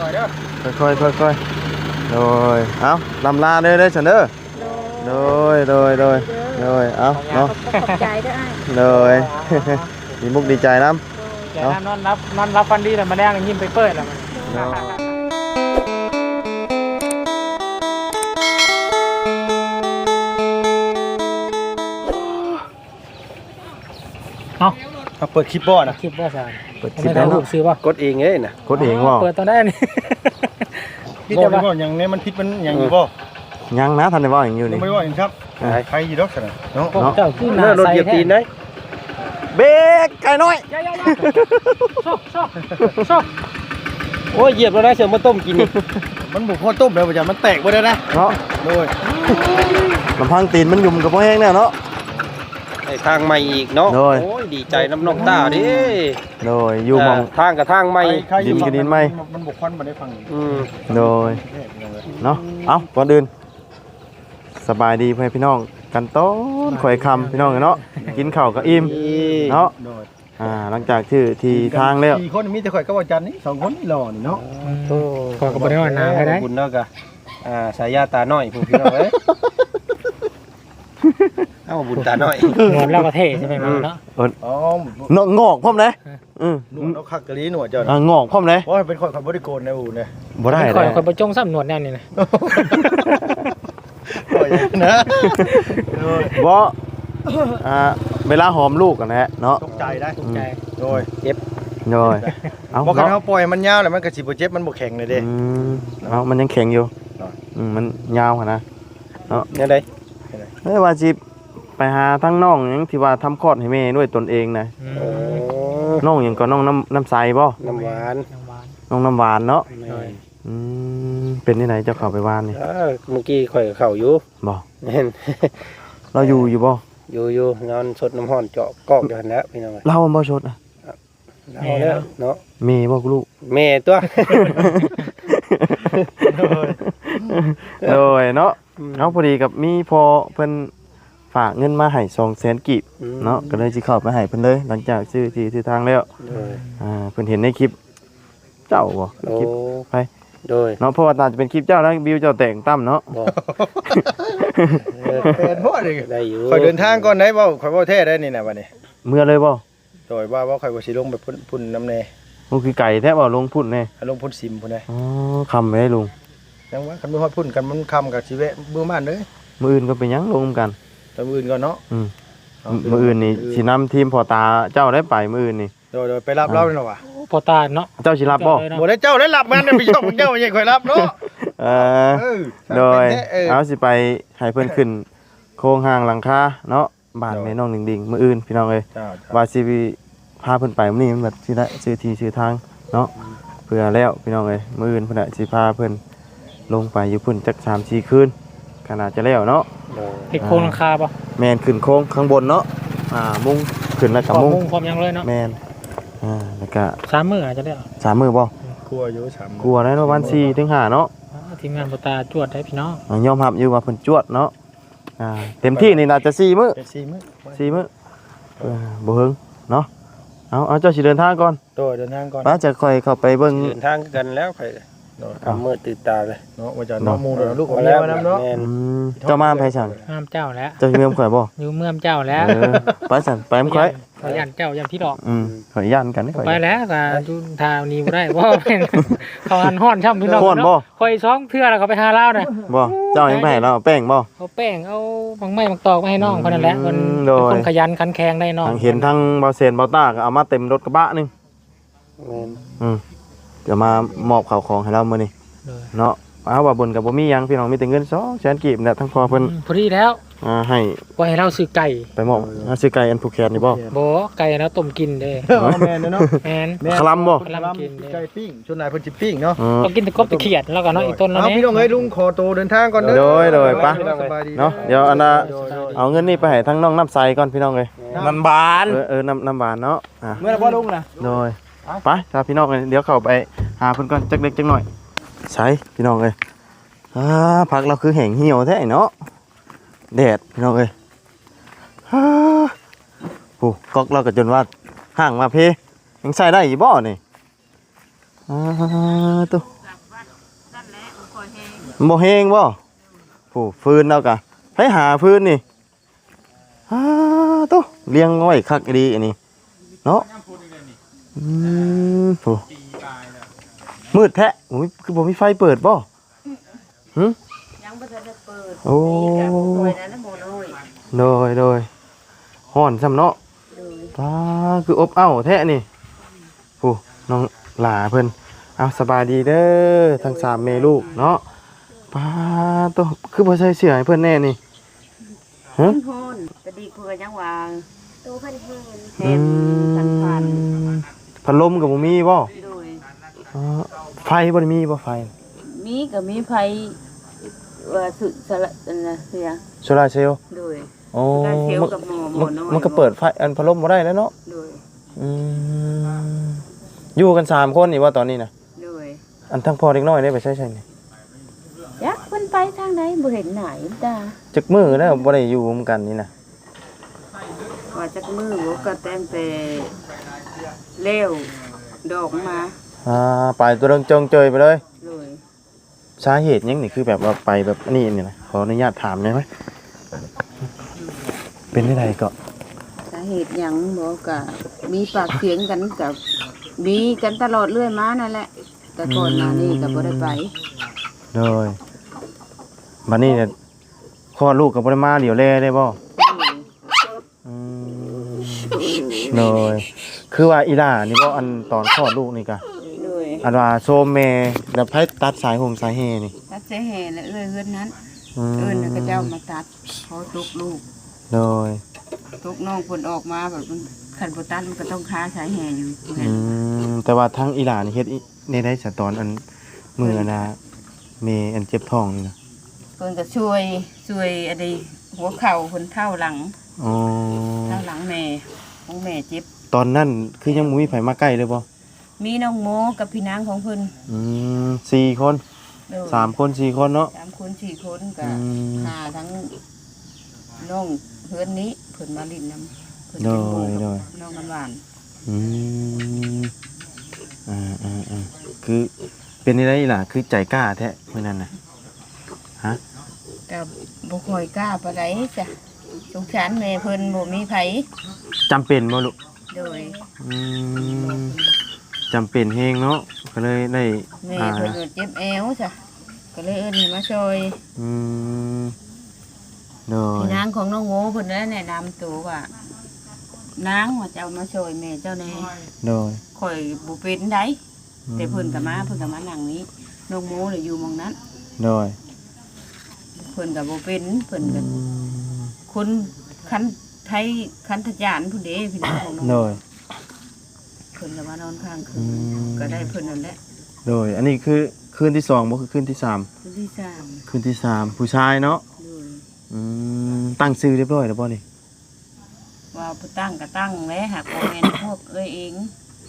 ปล่อยเด้อค่อยๆค่อยๆโดยเอาลำลาเด้อเด้อฉันเด้อโดยโดยโดยโดยเอาเนาะขอบใจด้วยโดยดีมุกดีใจน้เดี๋ยวนะนอนรับนอนรับฟันดีแต่มาแดงยิ้มไปเปิดแล้วมันเอา เอาเปิดคลิปบ่นะคลิปว่าสารำเปิดคลิไม่ปได้แล้วรูเนาะปซื้อป่ะกดเองเอ้ยน่ะกดเองว่าเปิดตอนได้นี่ พี่แต่ว่าอย่างนี้มันผิดมันอย่างอยู่บ่ยังนะทันได้ว่าอย่างอยู่ยันี่งไม่ว่าอย่างครับอ่าใครอยู่ดอกสนะเนาะพวกเจ้าขึ้นหเลิน้ากรถใส่เหยียบแท้ตีนได้เบรกไก่น้อยยายายาชอบชอบชอบโอ้ยเหยียบแล้วได้เสือมาต้มกินนี่มันบุกพ่อต้มแล้วบ่จ้ะมันแตกบ่ได้นะเนาะโดยลำพังตีนมันยุ่มกับพ่อแห้งแน่เนาะ ไอ้ทางใหม่อีกเนาะโดย โอ้ยดีใจน้ำนองตาดิโดยอยู่หมองเทางกับทางใหม่ดินกับดินไหม มันบุกควันมาได้ฟังอืมโดยเนาะ เอาก่อนอื่นสบายดีพ่อแม่พี่น้อง กันต้นข่อยคำพี่น้องเนาะ กินข้าวก็อิ่มเนาะ โดยอ่า หลังจากที่ที่ทางแล้ว สี่คนมีแต่ข่อยกับอาจารย์นี่สองคนนี่หล่อนี่เนาะขอกระบอกได้ว่านาไปได้ ขอบคุณเนาะกะอ่าสายยาตาน้อยพวกพี่น้องเอ้ย เอ้าบุญตาน้อยหนวดแล้วก็เท่ใช่ไหมมันเนาะอ๋อเนาะงอกพร้อมเลยอืมหนวดเอาคักกะลีหนวดเจ้าอ่านะงอกพร้อมเลยว่าเป็นคนขับบริโกนในอู่เนี่ยบ่ได้คเลอยยคอยประจงซ้ำหนวดแน่นี่นะปล่อยนะโดยบ่อ่าเวลาหอมลูกกันแหละเนาะตกใจได้ตกใจโดยเจ็บโดยเอาบอกกันเนาะเขาปล่อยมันยาวแล้วมันกระสิบเจ็บมันบกแข็งเลยเด้อืมเอามันยังแข็งอยู่เนาะอืมมันยาวขนาดเนี่ยได้เฮ้ยว่าสิ ไปหาทั้งน้องหยังที่ว่าทำคลอดให้แม่ด้วยตนเองนะอืมโอ้น้องหยังก็น้องน้ำน้ำใสบ่น้ำหวานน้ำหวานน้องน้ำหวานเนาะหน่อยอืมเป็นที่ไหนเจ้าเข้าไปวานนี่เออเมื่อกี้ข่อยเข่าอยู่บ่เห็นเราอยู่อยู่บ่อยู่อยู่นอนสดน้ำห้อนเจาะกอกอยู่หันแล้วพี่น้องเราบ่ชดอะเอาแล้วเนาะเมย์บ่ลูก แม่ตัว โดยเนาะเอาพอดีกับมีพอเพิ่น ฝากเงินมาให้200,000กีบเนาะก็เลยสิเข้าไปให้เพิ่นเลย หลังจากซื้อที่ซื้อทางแล้วโดยอ่าเพิ่นเห็นในคลิป เจ้าบ่โอ้คลิปไปโดยเนาะเพราะว่าน่าจะเป็นคลิปเจ้าแล้วบิวเจ้าแต่งตั้มเนาะบอกเออเป็นพ่อเลยได้อยู่คอยเดินทางก่อนได้บ่คอยบ่แท้ได้นี่นะบัดนี้ เมื่อเลยบ่โดยว่าว่าคอยบ่สิลงไปพุ่นพุ่นน้ำแน่มันคือไก่แท้บ่ลงพุ่นแน่ให้ลงพุ่นซิมพุ่นได้อ๋อคำไปได้ลุงยังว่าคันบ่ฮอดพุ่นกันมันคำกับสิแวะมื้อบ้านเด้อมื้ออื่นก็เป็นหยังลงกัน แต่มื้ออื่นก่อนเนาะอืมเามื้ออื่นนี่สินำทีมพ่อตาเจ้าได้ไปมื้ออื่นนี่โดยโดยไปรับเราเนาะว่ะพอตาเนาะเจ้าสิรับบ่เจ้าเลยเนาะบ่ได้เจ้าได้รับงานได้ไปชอบเจ้าไม่ใช่คอยรับเนาะเออ เออโดยเป็นแท้เออเอาสิไปให้เพิ่นขึ้น โครงห้างหลังคาเนาะบ้านโดยแม่น้องดิ่งๆมื้ออื่นพี่น้องเอ้ย เจ้าว่าสิพาเพิ่นไปมื้อนี้มันแบบสิได้ซื้อที่ซื้อทางเนาะเพื่อแล้วพี่น้องเอ้ยมื้ออื่นเพิ่นน่ะสิพาเพิ่นลงไปอยู่พุ่นจัก3-4คืน ขนาดจะแล้วเนาะโดยติดโครงหลังคาป่ะแมนขึ้นโค้งข้างบนเนาะอ่ามุงขึ้นแล้วขกับอบมุงมุงความยังเลยเนาะแมนอ่าแล้วก็สามมืออาจจะได้เอาสามมือบ่กลัวอยู่สามกลัวได้เนาะวันสี่ถึงห้าเนาะทีมงานพอตาจวดได้พี่น้องอ่ายอมรับอยู่ว่าเพิ่นจวดเนาะอ่าเต็มที่นี่น่าจะสี่มื้อเจ็ดสี่มื้อสี่มื้อเออบ่เฮิงเนาะเอาเอาเจ้าสิเดินทางก่อนโดยเดินทางก่อนป้าจะค่อยเข้าไปเบิ่งเดินทางกันแล้วข่ อยโดยทำมืดตื่นตาเลยเนาะว่าจะน้องมูเนาะลูกของมาแม่แล้วมานํเนาะแม่นอืมเจ้ามาไผสั่งห้ามเจ้าแล้วเจ้าสิเมือมข่อยบ่อยู่เมื่อมเจ้าแล้วเออไปสั่นไปมั้ข่อยขอยันเจ้ายันพี่ดอกอืมข่อยย่านกันนี่ข่อยไปแล้วก็ดูทางนี้บ่ได้เพราะว่าเป็นเขาหันห้อนช่ำพี่น้องฮ้อนบ่คอยซ้องเทื่อแล้วเขาไปหาเล่าน่ะบ่เจ้ายังไปให้เราเอาแป้งบ่เอาแป้งเอาบางไม้บางตอกมาให้น้องคนนั้นแหละมันอืมโดเป็นยคนขยันขันแข็งได้น้องทางเห็นทั้งเบาเซนเบาต้าก็เอามาเต็มรถกระบะหนึงแม่นอืม เดี๋ยวมามอบข่าวของให้เรามื้อนี้เลยเนาะเอาว่าบนกับบ่มีหยังพี่น้องมีแต่เงิน2แสนกีบเนี่ยทั้งพอเพิ่นอืมพอดีแล้วอ่าให้ว่าให้เราซื้อไก่ไปมอบอ่าซื้อไก่อันผูกแขนนี่บ่ บ่ไก่แล้วต้มกินเด้เอาแม่นเนาะแมน แม่นคลำบ่ คลำกินเด้ ไก่ปิ้งชุดนายเพิ่นสิปิ้งเนาะอืม ต้องกินแตะกบแตะเขียดแล้วก็เนาะอีกต้นแล้วเอาเนี่ยพี่น้องเอ้ยลุงขอตัวเดินทางก่อนเด้อโดยโดยไป สบายดีเนาะเดี๋ยวอันน่ะโดยโดยเอาเงินนี่ไปให้ทั้งน้องน้ำใสก่อนพี่น้องเอ้ยมันบานเออเออน้ำน้ำหวานเนาะอะเมื่อไหร่พ่อลุงนะโดย ไปถ้าพี่น้องเอ้ยเดี๋ยวเข้าไปหาเพิ่นก่อนจักเล็กจักหน่อยใช่พี่น้องเอ้ยอ่าผักเราคือแห้งเหี่ยวแท้เนาะแดดพี่น้องเอ้ยฮ่าโอ้ก๊อกเราก็จนว่าห่างมาเพยังใส่ได้อีบ่นี่อ่าตุ๊บ่แฮงบ่โอ้ฟืนแล้วกะไปหาฟืนนี่ฮ่าโตเลี้ยงไว้คักดีอันนี้เนาะ อืมโอ้มืดแท้โอ้ยคือบ่มีไฟเปิดบ่ยังบ่ทันได้เปิดโอ้มีกับบ่อยนะน้ำหมอน้อยโดยโดยฮ้อนซ้ำเนาะโดยป้าคืออบเอ้าวแท้นี่โอ้น้องหลาเพิ่นเอาสบายดีเด้อทั้งสามแม่ลูกเนาะป้าโตคือบ่ใส่เสื้อให้เพิ่นแน่นี่ฮะมันฮ้อนกระดิกเพื่อยังวางตัวพันแหนแทนสันพัน พัดลมกับบ่มีบ่โดย อ๋อไฟบ่ได้มีบ่ไฟมีก็มีไผว่าสุสละอันน่ะเสียโซลาร์เซลล์โดย โอ้ได้เซลมันกับหมอหมมัอนน้อย มันก็เปิดไฟอันพัดลมบ่ได้แล้วเนาะโดย อืมอยู่กันสามคนนี่ว่าตอนนี้นะโดยอันทั้งพ่อเด็กน้อยได้ไปใช้ใช่นี่ยักเพิ่นไปทางไหนบ่เห็นไหนตาจักมื้อแล้วบ่ได้อยู่ร่วมกันนี่นะว่าจักมือบ่ก็แต่งแต่ เลี้ยวดอกมาอ่าไปตัวเริงจงเจยไปเลยโดยสาเหตุหยังนี่คือแบบว่าไปแบบนี่นี่นะขออนุญาตถามได้ไหมเป็นได้ไดก็สาเหตุหยังบ่ก็มีปากเสียงกันกับมีกันตลอดเรื่อยมานั่นแหละ แต่ก่อนหน้านี้ก็บ่ได้ไปโดยบัดนี้เนี่ยคลอดลูกกับบ่ได้มาเดี๋ยวแลได้บ่อืมโดย คือว่าอีหล่านี่บ่อันตอนคลอดลูกนี่กะโดยอันว่าโซมแม่แล้วไผตัดสายหงสายเฮนี่ตัดเสแห่และเอื้อยเฮือนนั้นอืมเอื้อนน่ะก็เจ้ามาตัดเขาตกลูกโดยตกน้องเพิ่นออกมาแบบมันขันบ่ตัดมันก็ต้องค้าสายแห่อยู่อืมแต่ว่าทั้งอีหลานนี่เฮ็ดอีในได้สะตอนอันมืออันนะเมอันเจ็บท้องนี่นะเพิ่นก็ช่วยช่วยอะไรหัวเข่าเพิ่นเท่าหลังอ๋อ เท่าหลังแม่ของแม่เจ็บ ตอนนั้นคือยังบ่มีไผมาใกล้เลยบ่มีน้องโมกับพี่นางของเพิ่นอืมสี่คนเด้อสามคนสี่คนเนาะ สามคนสี่คนก็อืมหาทั้งน้องเพื่อนนี้เพิ่นมาลินนำเพิ่นโดเป็นหมู่ยกับโดยน้องกันหวานอืมอ่าอ่าอ่าคือเป็นอะไรล่ะ คือใจกล้าแท้เมื่อนั้นนะฮะก็บ่ค่อยกล้าปานใดจ้ะสงสารแม่เพิ่นบ่มีไผจำเป็นบ่ลูก โดยอืมจำเป็นเฮงเนาะก็เลยได้แม่อ่าเพิ่นก็เจ็บแอวจ้ะก็เลยเอิ้นให้มาช่วยอืมโดยพี่นางของน้องโมเพิ่นได้แนะนำตัวว่านางว่าจะเอามาช่วยแม่เจ้าแน่โดยข่อยบ่เป็นได้แต่เพิ่นก็มาเพิ่นก็มานั่งนี้น้องโมน่ะอยู่หมองนั้น โดยเพิ่นก็บ่เป็นเพิ่นก็คนคัน ไทยคันทะยานผู้เด้พี่น้องของน้องโดย เพิ่นก็มานอนข้างคือืนมก็ได้เพิ่นนั่นแหละโดย อันนี้คือคืนที่สองบ่คือคืนที่สามคืนที่สามคืนที่สามผู้ชายเนาะโดยอืมตั้งชื่อเรียบร้อยแล้วบ่นี่ว่าผู้ตั้งก็ตั้งแหล้วหากบ่แม่นพวกเอ้ยเอง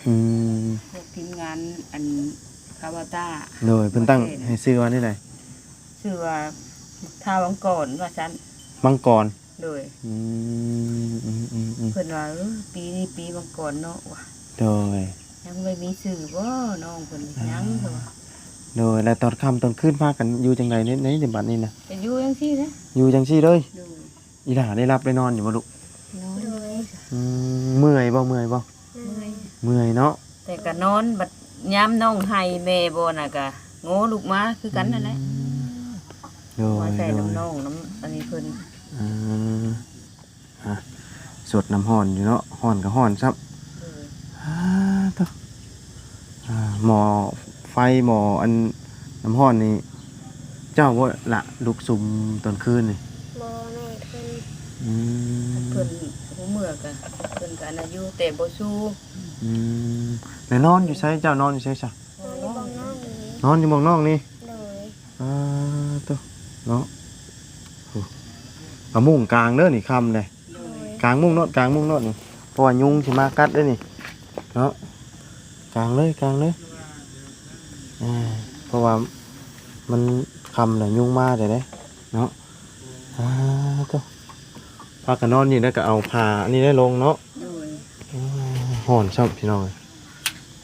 อืมพวกทีมงานอันคาวาตาโดยเพิ่นตั้งให้ชื่อว่านี่ไดชื่อว่าท้าวังกรว่าซั่นมังกร โดยอืมอืมอืมอืมเพิ่นว่าเออปีนี้ปีมังกรเนาะว่ะโดย ยังไม่มีชื่อบ่น้องเพิ่นยังเพิ่นว่าโดยแล้วตอนค่ำตอนคืนพากันอยู่จังไดในในในบัดนี้นะจะอยู่จังซี่นะอยู่จังซี่เลยโดยอีหล่าได้รับได้นอนอยู่บ่ลูกนอนอืมเมื่อยบ่เมื่อยบ่เมื่อยเมื่อยเนาะแต่ก็นอนบัดยามน้องให้แม่บ่น่ะก็โง่ลูกมาคือกันนั่นแหละโดยมาใส่โดยน้ำน้องน้ำอันนี้เพิ่น อ่าอะสดน้ำห้อนอยู่เนาะห้อนก็ห้อนซับโดยอ่าตัวอ่าหมอไฟหมออันน้ำห้อนนี่เจ้าว่าละลุกซุมตอนคืนนี่บอแม่เพิ่นอืมเพิ่นหูเมื่อก็เพิ่นก็อันอายุแต่บ่สู้อืมแล้วนอนอยู่ใช้เจ้านอนอยู่ใช้ซะโดยบองน้องนี้นอนอยู่หมองนอกนี่โดยอ่าตัวเนาะโอ้ เอามุ้งกลางเด้อนี่คำเลยโดยกลางมุ้งเนาะกลางมุ้งเนาะนี่เพราะว่ายุงสิมากัดเด้อนี่เนาะกลางเลยกลางเลยอ่าเพราะว่ามันคำแหละยุงมาแต่เด้เนาะอ่าตัวพากันนอนนี่แล้วก็เอาผ้าอันนี้ได้ลงเนาะโดยห่อนชอบพี่น้อง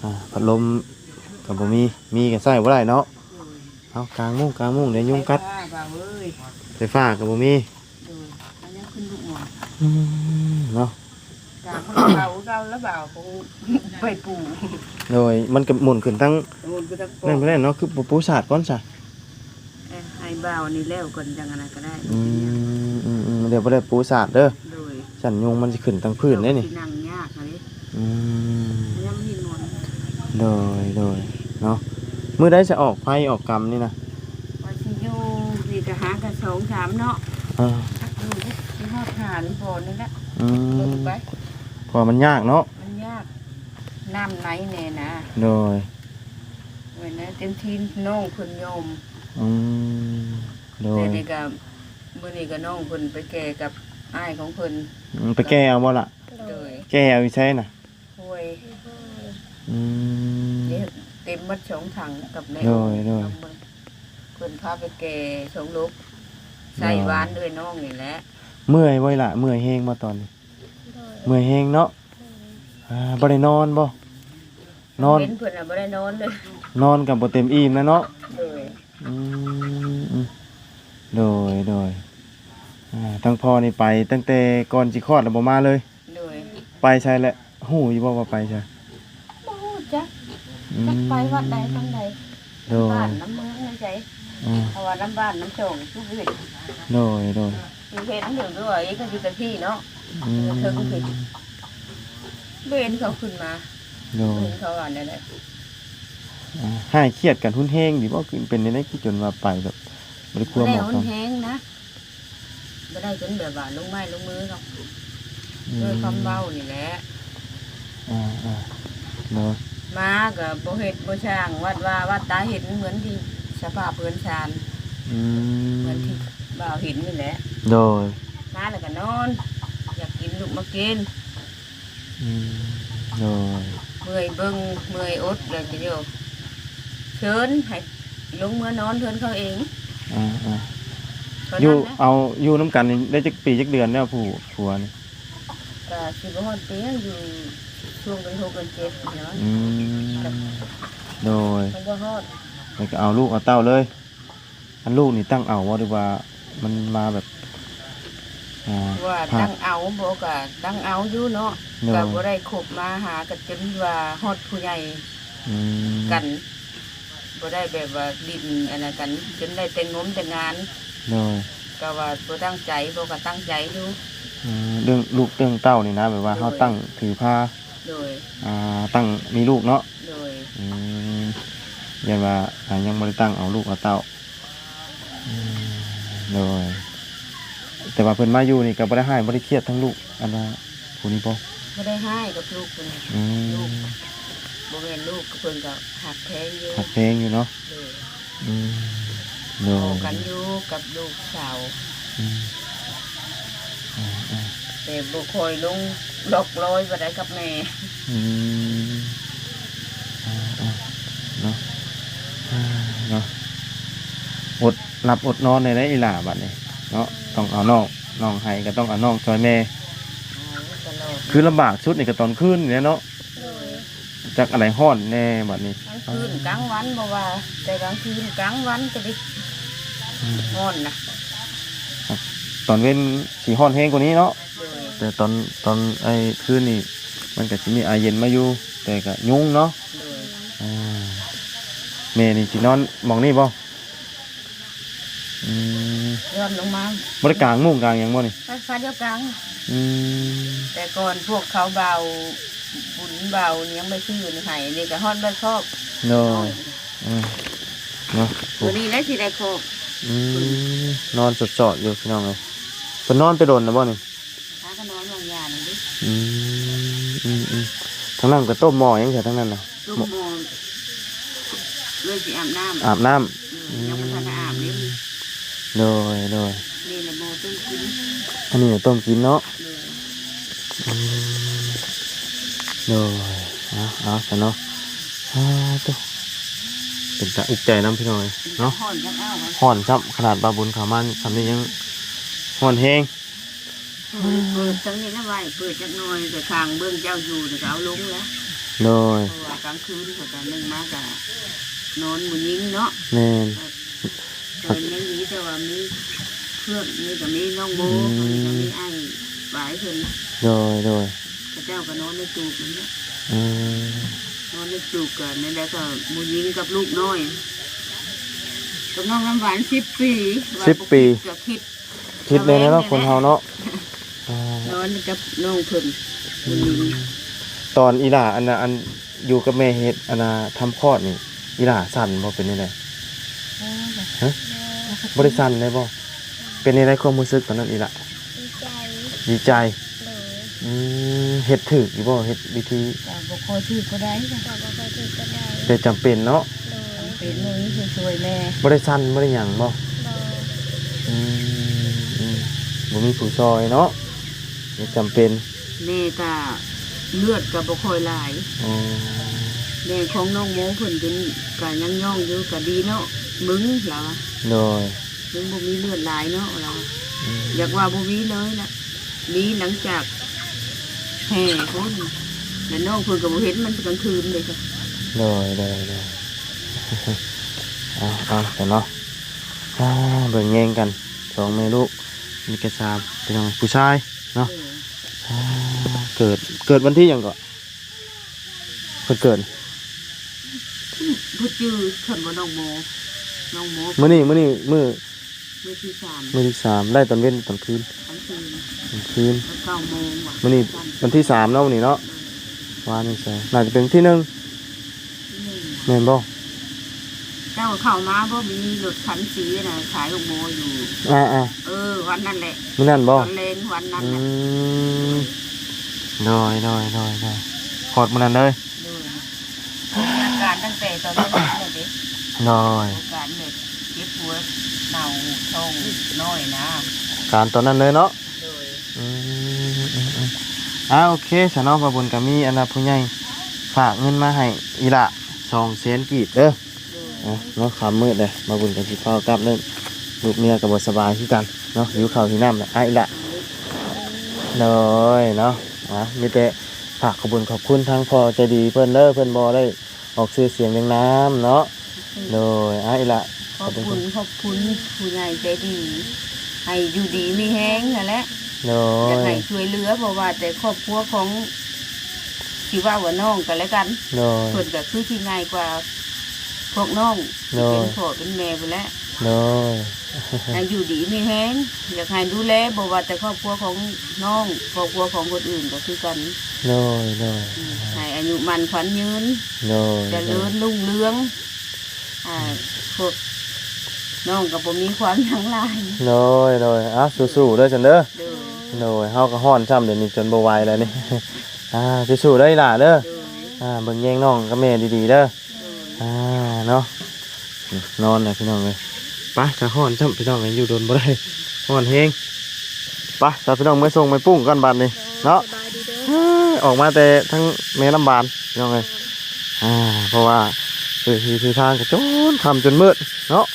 อ่าพัดลมกับบ่มีมีก็ใส่บ่ได้เนาะเอากลางมุ้งกลางมุ้งเดี๋ยวยุงกัดป้าบ่าวเอ้ยไฟฟ้ากับบ่มีดูอันนี้ขึ้นลูกหมอน อืม เนาะกาของเราเราแล้วบ่าวคงไปปลูกโดยมันก็หมุนขึ้นทั้งโอนไปตะโกนั่นบ่ได้เนาะคือบ่ปูสาดก่อนซะเอ้ยให้บ่าวนี่แล้วก่อนจังอันนั้นก็ได้อืมอืมอืมเดี๋ยวบ่ได้ปูสาดเด้อโดยสันยุงมันสิขึ้นทั้งพื้นได้นี่ที่นั่งยากนะนี่อืมยังมีหมอนโดยโดยเนาะมื้อใดจะออกไผออกกรรมนี่นะว่าสิอยู่นี่ก็หากันสองสามเนาะเออ ทักดูที่ฮอดหานบ่นี่แหละอืเบิ่งมไปเพอมันยากเนาะมันยากน้ำไหนแน่นะโดยเว้ยนะเต็มที่น้องเพิ่นยอมอืมโดแต่ยนี่ก็มื้อนี้ก็น้องเพิ่นไปแก่กับอ้ายของเพิ่นอืมไปแก้เอาบ่ล่ะ โดยแก้เอาอีใช่น่ะห้วยอืมนี่เต็มหมัดสองถังกับแม่โดยโดยเอามาเพิ่นพาไปแก่สองลูกใส่หวานด้วยน้องนี่แหละ เมื่อยบ่ล่ะเมื่อยแฮงบ่ตอนนี้เมื่อยแฮงเนาะอ่าบ่ได้นอนบ่นอนเห็นเพิ่นน่ะบ่ได้นอนเลยนอนกับบ่เต็มอิ่มนะเนาะโดยอืมอืมโดยโดยอ่าทั้งพ่อนี่ไปตั้งแต่ก่อนสิคลอดแล้วบ่มาเลย โดยไปใช่แหละหูอยู่บ่ว่าไปใช่บ่ฮู้จักอืมจักไปวัดใดทางใดโดบ้ายนน้ำเมืองในใจ อืมเพราะว่าน้ำบ้านน้ำโจงทุกเวทโดยโดยมีเห็นอยู่ด้วยก็อยู่แต่ที่เนาะอืมเธอก็ผิดเบนเขาขึ้นมาโดยเบนเขาอ่านนั่นแหละอ่าให้เครียดกันหุ้นแฮงดิบ่คือเป็นในนั้นคิดจนว่าไปแบบบ่ได้กลัวไม่หมได้อหุเขานแห้งนะไม่ได้จนแบบว่าลงไม้ลงมือหรอกอืด้วยความเบานี่แหละ อ่าอ่าเนาะมากับโบเห็ดโบช่างวัดว่าวัดตาเห็นเหมือนที่ สภาพเพื่อนชานอืเหมือนมที่บ่าวเห็นนี่แหละโดยมาแล้วก็นอน อยากกินลูกมากินอืมโดยเมื่อยเบิ้งเมื่อยอดเลยทีเดียวเชิญให้ลงเมื่อนอนเทินเขาเองอ่าอ่าเท่าอยู่นั้นนะเอาอยู่น้ำกันนี่ได้จักปีจักเดือนแล้วผู้ผัวนี่ก็สิบฮอดปียังอยู่ช่วงเป็นหกเป็นเจ็ดเนาะอืมโดย มันก็ฮอด แล้วก็เอาลูกเอาเต้าเลย อันลูกนี่ตั้งเอาว่าหรือว่ามันมาแบบอ่าว่าพลาตั้ดงเอาบอกก็ตั้งเอาอยู่เนาะเนาะก็บ่ได้คบมาหากันจนว่าฮอดผู้ใหญ่อืมกันบ่ได้แบบว่าดินอันนั้นกันจนได้แต่งงมแต่งงานโดยก็ว่าบ่ตั้งใจบ่ก็ตั้งใจอยู่อืมเรื่องลูกเรื่องเต้านี่นะแบบว่าเขาตั้งถือผ้าโดยอ่าตั้งมีลูกเนาะโดยอืม ยันว่าอ่ายังไม่ได้ตั้งเอาลูกเอาเต้าอืมโดยแต่ว่าเพิ่นมาอยู่นี่ก็บ่ได้ให้บ่ได้เครียดทั้งลูกอันว่าผู้นี้บ่บ่ได้ให้กับลูกเพิ่นอืลูกมบ่แม่นลูกก็เพิ่นก็หักแพงอยู่หักเพลงอยู่เนาะโดยอืมโดเอายกันอยู่กับลูกสาวอืมอ่าอ่าแต่บ่ค่อยลงลอกลอยบ่ได้กับแม่อืมอ่าอ่าเนาะอ่าเนาะ อดหลับอดนอนในได้อีหล่าบัดนี้เนาะต้องเอาน้องน้องให้ก็ต้องเอาน้องช่วยแม่เอาตลอดคือลำบากชุดนี่ก็ตอนคืนเนี่ยเนาะโดยจากอะไรห้อนแน่บัดนี้กลางคืนกลางวันบ่ว่า แต่กลางคืนกลางวันก็ได้ฮ้อนนะตอนเว้นสีห้อนแห้งกว่านี้เนาะโดยแต่ตอนตอนไอ้คืนนี่มันก็สิมีอายเย็นมาอยู่ แต่ก็ยุงเนาะโดยอ่าแม่นี่สินอนหมองนี่บ่ อืมย้อนลงมาบ่ได้กลางมุ้งกลางหยังบ่นี่ไฟฟ้าเดียวกลางอืมแต่ก่อนพวกเขาเบาบุญเบาเนี่ยยังไม่ซื้อนี่ให้นี่ก็ฮ้อนบ่ครอบเนาะอืมเนาะตัวนี้แล้วสิได้ครอบอืมนอนสดๆอยู่พี่น้องเอ้ยเพิ่นนอนไปโดนนะบ่นี่ถ้าก็นอนบางอย่างนี่ดิอืมอืมอืมทั้งนั้นก็ต้มหม้อหยังใช่ทั้งนั้นน่ะ ลูกโมเลยสิอาบน้ำอาบน้ำ อืมยังไม่ทันได้อาบเลย โดยโดยนี่แหละโมต้นกินอันนี้ต้มกินเนาะเลยอืมโดยเอาเอาซะเนาะอ่าตัวเป็นตาอุกใจน้ำพี่น้อยเนาะ ห่อนยังอ้าวมันห่อนซับขนาดบาบุญขามันทำนี้ยังห่อนแห้งเปิดทั้งนี้นะไว้เปิดจักหน่อยแต่ทางเบื้องเจ้าอยู่เดี๋ยวก็เอาลงแล้วโดยเพราะว่ากลางคืนเขาจะนึ่งมากะนอนหมุนยิงเนาะแม่นท แต่ยังมีแต่ว่ามีเพื่อนมีก็มีน้องโบมีก็มีไอ้หลายคนโดยโดยพระเจ้าก็นอนในจูบมันเนี่ยอืมนอนในจูบกันนี่แล้วก็มูยิงกับลูกน้อยกับน้องน้ำหวานสิบปีว่าบ่คิดก็คิดคิดเลยนะเนาะคนเฮาเนาะอ่านอนกับน้องเพิ่นมูยิงตอนอีหล่าอันน่ะอันอยู่กับแม่เฮ็ดอันน่ะทำคลอดนี่อีหล่าสั่นบ่เป็นจังไดฮะ บ่ได้สั่นเลยบ่เป็นจังไดความรู้สึกตอนนั้นอีหล่าดีใจดีใจโดยอืมเฮ็ดถูกอยู่บ่เฮ็ดวิธีแต่บ่คอยชื่อก็ได้จ้ะบอกว่าเคยถึงก็ได้แต่จำเป็นเนาะโดยเป็นมือช่วยๆแม่บ่ได้สั่นบ่ได้หยังบ่บอกอืมอืมบ่มีผู้ซอยเนาะนี่จำเป็นแม่ก็เลือดก็บ่ค่อยหลายอ๋อแม่ของน้องโมเพิ่นเป็นก็ยังย่องอยู่ก็ดีเนาะ มึงเราอะโดยมึงบ่มีเลือดหลายเนาะเราอะอืมอยากว่าบ่มีเลยล่ะมีหลังจากแห่คนแล้วน้องเพิ่นก็บ่เห็นมันกลางคืนเลยค่ะโดยโดยโดยเอาเอาแต่เนาะอ่าเบิ่งแยงกันสองแม่ลูกมีกระซามเป็นน้องผู้ชายเนาะอ่าเกิดเกิดวันที่หยังก่อนเพิ่นเกิดผู้จื้อเพิ่นว่าน้องโม น้องโมมื้อนี้มื้อนี้มื้อมื้อที่สามมื้อที่สามได้ตอนเว้นตอนคืนกลางคืนตอนคืนแล้วเก้าโมงว่ะมื้อนี้วันที่สามเนาะมื้อนี้เนาะวานนี่ใช่น่าจะเป็นที่หนึ่งแม่นบ่เจ้าเข้ามาบ่มีรถคันสีน่ะขายลูกโมอยู่ อ่าอ่าเออ วันนั้นแหละมื้อนั้นบ่ตอนเลงวันนั้นอืน่ะมโดยโดยโดยโดยขอดมื้อนั้นเลยด้วยอาการตั้งแต่ตอนนั้นเลยเด็ก โดยอาการแบบเจ็บหัวเน่าท้องน้อยนะ การตอนนั้นเลยเนาะโดยอืมอืมอืมอ่าโอเคฉันเนาะบาบุญก็มีอันนะผู้ใหญ่ฝากเงินมาให้อีละสองแสนกีบเด้อโดยอะเนาะคำมืดเลยบาบุญกับสิเฝ้ากลับเล่นลูกเมียกับบสบายที่กันเนาะหิวข้าวหิวน้ำแหละอะอีละเลยเนาะอะมีแต่ฝากขอบคุญขอบคุณทางพ่อใจดีเพื่อนเด้อเพื่อนบอได้ออกซื้อเสียงเรียงน้ำเนาะ เลยอะอีละขอบคุณขอบคุณผู้ใหญ่ใจดี ให้อยู่ดีไม่แห้งนั่นแหละเลอยากยให้ช่วยเหลือเพราะว่าแต่ครอบครัวของที่ว่าว่าน้องกันแล้วกันเลยเพิ่นก็คือที่ง่ายกว่าพวกน้องเนาะเป็นพ่อเป็นแม่ไปแล้วเลยให้อยู่ดีไม่แห้งอยากให้ดูแลบอกว่าแต่ครอบครัวของน้องครอบครัวของคนอื่นก็คือกันเลยเลยอืมให้อายุมันขวัญยืนเลยเจริญรุ่งเรือง อ่าพวกน้องกับผมมีความหยังหลายเลยเลยอะสู้ๆเด้อจันเด้อเด้อโดยเฮาก็ฮ้อนซ้ำเดี๋ยวนี้จนบ่ไหวแล้วนี่ อ่าสู้ๆเด้ออีหล่าเด้อ เด้ออ่าเบิ่งแยงน้องกับแม่ดีๆเด้อเด้ออ่าเนาะ นอนเลยพี่น้องเลยไปจะฮ้อนซ้ำพี่น้องเลยอยู่โดนบ่ได้ฮ้อนแฮงไปถ้าพี่น้องไม่ส่งไม่ปุ้งกันบาดนี้เนาะ สบายดีเด้ออ่าออกมาแต่ทั้งแม่ลำบานพี่น้องเลยอ่า เพราะว่า คือที่ที่ทางก็จนค่ำจนมืดเนาะ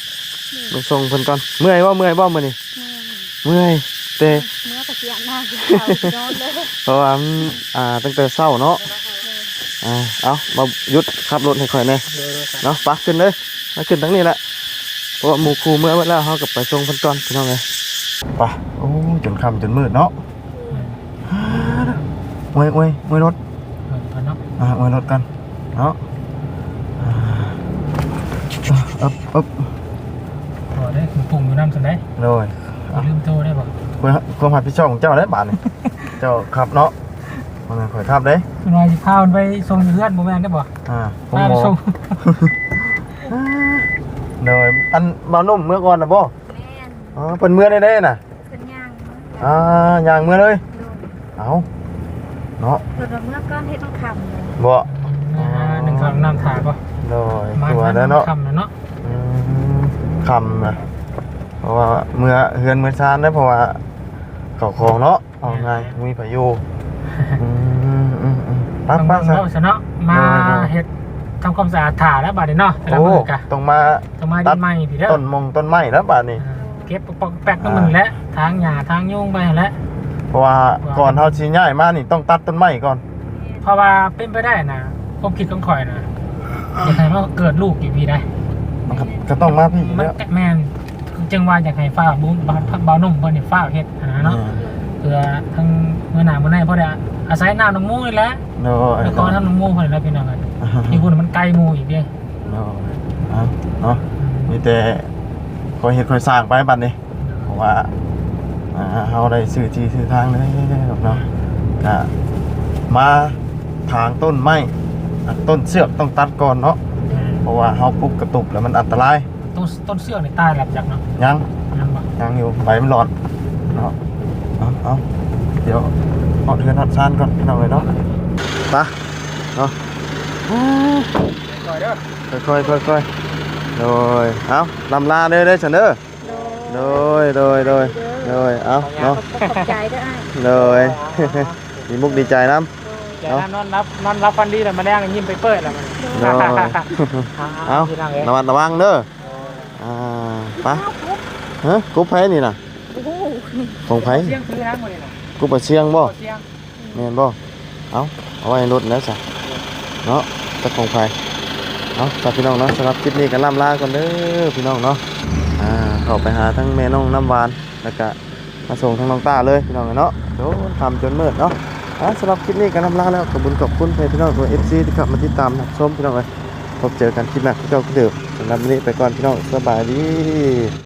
ไปส่งเพิ่นก่อนเมื่อยบ่าเมื่อยบ่มื้อนี้เมื่อยแต่เมื่อตะเกียบหน้ากินข้าวนอนเลยเพราะว่าอ่าตั้งแต่เช้าเนาะอ่าเอามาหยุดขับรถให้ค่อยแน่เนาะปักขึ้นเลยมาขึ้นทั้งนี้แหละเพราะว่าหมู่ครูเมื่อเวลาเขากับไปส่งเพันก่อนพี่น้องเลยไปโอ้จนค่ำจนมืดเนาะมวยมวยมวยรถอ่ามวยรถกันเนาะ อึ๊บอึ๊บพอได้คุณปุ่งอยู่น้ำสันได้เลยอย่าลืมโทรได้บ่ความความรับผิดชอบของเจ้าได้บาทนี่ เจ้าขับเนาะมันข่อยขับเด้คุณนายสิพามันไปส่งอยู่เพื่อนบ่แม่นได้บ่อ่าผมพาบไปอกส่งเลยอันบ่าวนุ่มเมื่อก่อนนะบ่แม่นอ๋อเป็นเมื่อได้ได้น่ะเป็นย่างอ่าอย่างเมื่อเลยเอาเนาะเพิ่นว่าเมื่อก้อนเฮ็ดต้องคำเลยบ่อ่าหนึ่งคำน้ำถ่ายบ่โดยมาตัวแล้แล้ววเนาะคำแล้วเนาะอืม คำนะเพราะว่าเมื่อเฮือนเมื่อชานได้เพราะว่าเขาของเนาะเอาไงมีพายุอืมอืมอืมปั๊บต้องปั๊บเบิ่งเนาะซะเนาะมาโดยโดยเฮ็ดทำความสะอาดถ่าแล้วบัดนี้เนาะแต่ละโอ้มื้อกะต้องมาต้องมาดินใหม่พี่เด้อต้นมงต้นไม้แล้วบาดนี้อ่าเก็บปอกๆแป๊กน้ำมันและทางหญ้าทางยุงไปหั่นแหละเพราะว่าก่อนเฮาสิย้ายมานี่ต้องตัดต้นไม้ก่อน เพราะว่าเป็นไปได้นะความคิดของข่อยนะอยากให้มันเกิดลูกอยู่พี่ได้ มันก็ก็ต้องมาพี่มันแล้วแม่นจังว่าอยากให้ฟ้าบุ้งบ้านเบานุ่มเพิ่นนี่ฟ้าเฮ็ดหาเนาะเพื่อทั้งเมื่อหน้าเมื่อไหร่เพราะได้อาศัยน้ำน้ำมูกนี่แหละโน้ยแล้วก็ทำน้ำมูกเพิ่นนี่แหละพี่น้องเอ้ยนี่พุ่นมันไกลหมู่อีกเด้โน้ยเอาเนาะมีแต่คอยเห็ดคอยสร้างไปบัดนี้เพราะว่าอ่าเฮาได้ซื้อที่ซื้อทางเลยเนาะก็มาทางต้นไม้อะต้นเสือกต้องตัดก่อนเนาะเพ ราะว่าเฮาปลุกกระตุกแล้วมันอันตราย ต้นต้นเสื้อนี่ตายแล้วจักเนาะยังยังบ่ยังอยู่ใบมันหลอดเนาะเอาเอาเดี๋ยวเอาเทือนหัดซานก่อนพี่น้องเลยเนาะไปเนาะก่อยเด้อค่อยๆค่อยๆโดยเอาลำลาเด้อเด้อฉันเด้อโดยโดยโดยโดยเอาเนาะขอบใจด้วยอ้ายโดยดีมุกดีใจน้ เดี๋ยวนอนรับนอนรับฟันดีแล้วมาแดงยิ้มไปเปิดแล้วมันำโดยเอาพี่น้องเอ้ยระวังระวังเด้ออ่าไปฮะกุ๊บไผนี่น่ะโอ้โหของไผเสียงคือทั้งหมดเลยเนาะกุ๊บปะเชียงบ่เสียงแม่นบ่เอาเอาไว้ในรถแล้วจ้ะเนาะจะของไผเอาฝากพี่น้องเนาะสำหรับคลิปนี้กันล่ำลาก่อนเด้อพี่น้องเนาะอ่าเข้าไปหาทั้งแม่น้องน้ำหวานแล้วก็มาส่งทั้งน้องตาเลยพี่น้องเนาะโดนทำจนมืดเนาะอ่า สำหรับคลิปนี้ก็นล่ำลาแล้วขอบคุณขอบคุณพี่น้องตัวเอฟซีที่เข้ามาติดตามรับชมพี่น้องเลยพบเจอกันคลิปหน้าที่เก่าคือเดิมสำหรับวันนี้ไปก่อนพี่น้องสบายดี